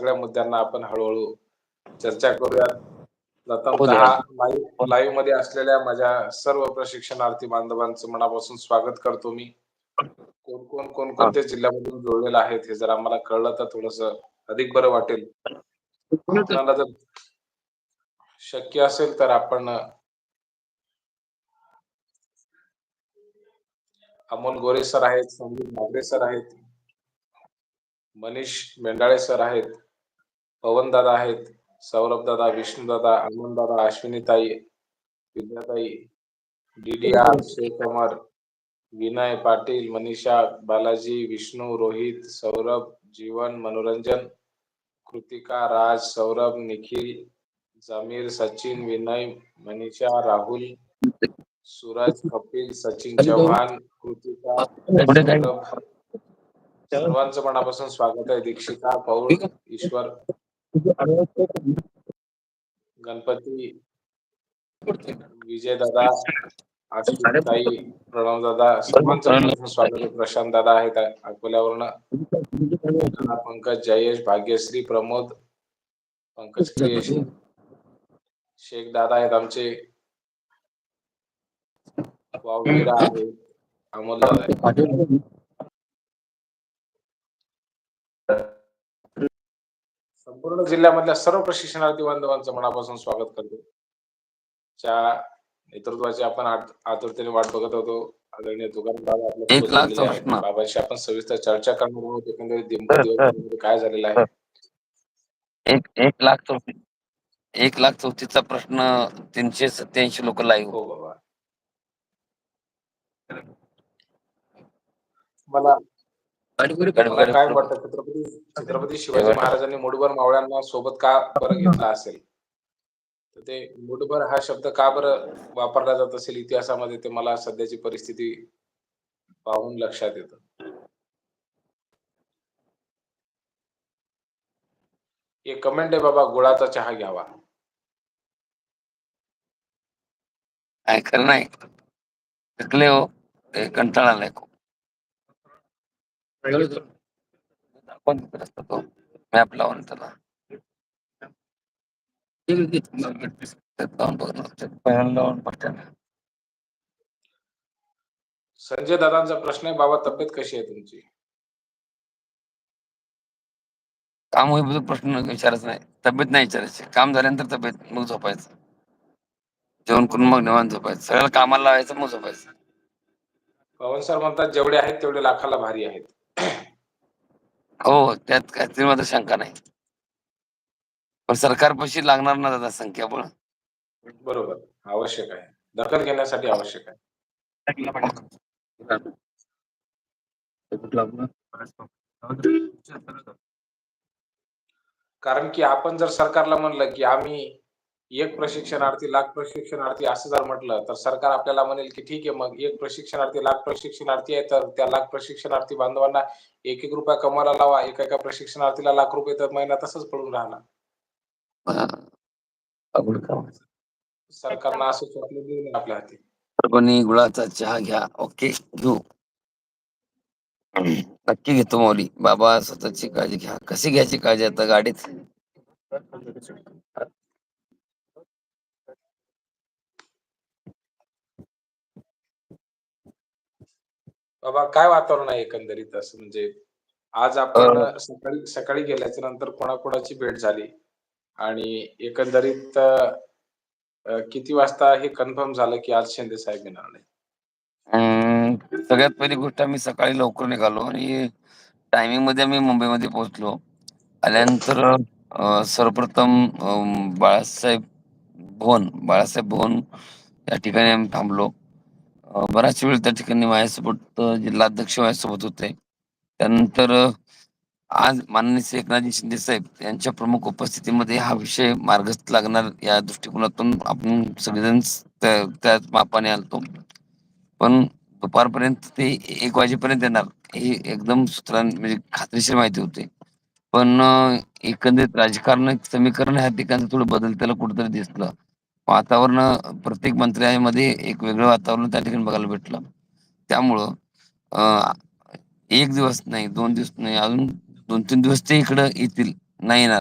सगळ्या मुद्द्यांना आपण हळूहळू चर्चा करूयात. हो लाईव्ह लाईव्हमध्ये असलेल्या माझ्या सर्व प्रशिक्षणार्थी बांधवांचं मनापासून स्वागत करतो मी. कोण कोण कोण कोणत्या जिल्ह्यामधून जोडलेलं आहेत हे जर आम्हाला कळलं तर थोडस अधिक बरं वाटेल. आपल्याला जर शक्य असेल तर आपण अमोल गोरे सर आहेत संदीप नागरे सर आहेत मनीष मेंढाळे सर आहेत पवन दादा आहेत सौरभ दादा विष्णू दादा अमन दादा अश्विनीताई विद्याताई डी आर शेख अमर विनय पाटील मनीषा बालाजी विष्णू रोहित सौरभ जीवन मनोरंजन कृतिका राज सौरभ निखिल जमीर सचिन विनय मनीषा राहुल सूरज कपिल सचिन चव्हाण कृतिका सर्वांचं मनापासून स्वागत आहे. दीक्षिता पौल ईश्वर. गणपती विजय दादा ताई प्रणव दादा सर्वांचं स्वागत प्रशांत दादा आहेत अकोल्यावरनं. पंकज जयेश भाग्यश्री प्रमोद पंकज क्रिएश शेख दादा आहेत आमचे. वावगिरा आहेत. अमोल दादा आहेत. संपूर्ण जिल्ह्यामधल्या सर्व प्रशिक्षणार्थी बांधवांचं मनापासून स्वागत करतो. च्या नेतृत्वाची आपण आत- आतुरतेने वाट बघत होतो. आदरणीय तुकाराम. बाबांशी आपण सविस्तर चर्चा करणार आहोत. एकंदरीत काय झालेलं आहे? एक एक लाख चौतीस एक लाख चौतीसचा प्रश्न तीनशे सत्याऐंशी लोक लाईव्ह हो बाबा. मला मला काय वाटतं छत्रपती छत्रपती शिवाजी महाराजांनी मुठभर मावळ्यांना सोबत का बरं घेतला असेल? तर ते मुठभर हा शब्द का बरं वापरला जात असेल इतिहासामध्ये ते मला सध्याची परिस्थिती पाहून लक्षात येतं. एक कमेंट आहे बाबा गुळाचा चहा घ्यावा. काय नाही. थकले हो. कंटाळा आलाय मॅप लावून त्याला. संजय दादांचा प्रश्न आहे बाबा तब्येत कशी आहे तुमची? काम होईपर्यंत प्रश्न विचारायचा नाही. तब्येत नाही विचारायची. काम झाल्यानंतर तब्येत मग झोपायचं. जेवण करून मग निवांत झोपायचं. सगळं कामाला लावायचं मग झोपायचं. पवन सर म्हणतात जेवढे आहेत तेवढे लाखाला भारी आहेत. हो त्यात काय ते मात्र शंका नाही. पण सरकारपाशी लागणार ना दादा संख्याबळ? बरोबर आवश्यक आहे. दखल घेण्यासाठी आवश्यक आहे. कारण की आपण जर सरकारला म्हणलं की आम्ही एक प्रशिक्षणार्थी लाख प्रशिक्षणार्थी असं जर म्हटलं तर सरकार आपल्याला म्हणेल की ठीक आहे मग एक प्रशिक्षणार्थी लाख प्रशिक्षणार्थी आहे तर त्या लाख प्रशिक्षणार्थी बांधवांना एक एक रुपया कमवायला लावा एका एका प्रशिक्षणार्थीला लाख रुपये तर महिना तसंच पडून राहणार. सरकारनं असं चॉकलेट देऊ नये आपल्या हाती. गुळाचा चहा घ्या. ओके घेऊ. नक्की घेतो मौली. बाबा स्वतःची काळजी घ्या. कशी घ्यायची काळजी आता गाडीत? बाबा काय वातावरण आहे एकंदरीत असं? म्हणजे आज आपण सकाळी सकाळी गेल्याच्यानंतर कोणाकोणाची भेट झाली? आणि एकंदरीत किती वाजता हे कन्फर्म झालं की आज शिंदे साहेब येणार नाही सगळ्यात पहिली गोष्ट आम्ही सकाळी लवकर निघालो आणि टायमिंगमध्ये आम्ही मुंबईमध्ये पोहोचलो. आल्यानंतर सर्वप्रथम बाळासाहेब भवन बाळासाहेब भवन या ठिकाणी आम्ही थांबलो. बराच वेळ त्या ठिकाणी माझ्यासोबत जिल्हाध्यक्ष माझ्यासोबत होते. त्यानंतर आज माननीय एकनाथजी शिंदे साहेब यांच्या प्रमुख उपस्थितीमध्ये हा विषय मार्गस्थ लागणार या दृष्टिकोनातून आपण सगळेजण त्या त्या मापाने आलतो. पण दुपारपर्यंत ते एक वाजेपर्यंत येणार हे एकदम सूत्रां म्हणजे खात्रीशीर माहिती होते. पण एकंदरीत राजकारण समीकरण ह्या ठिकाणी थोडं बदलताना कुठेतरी दिसलं. वातावरण प्रत्येक मंत्र्यामध्ये एक वेगळं वातावरण त्या ठिकाणी बघायला भेटलं. त्यामुळं एक दिवस नाही दोन दिवस नाही अजून दोन तीन दिवस ते इकडं येतील नाही येणार.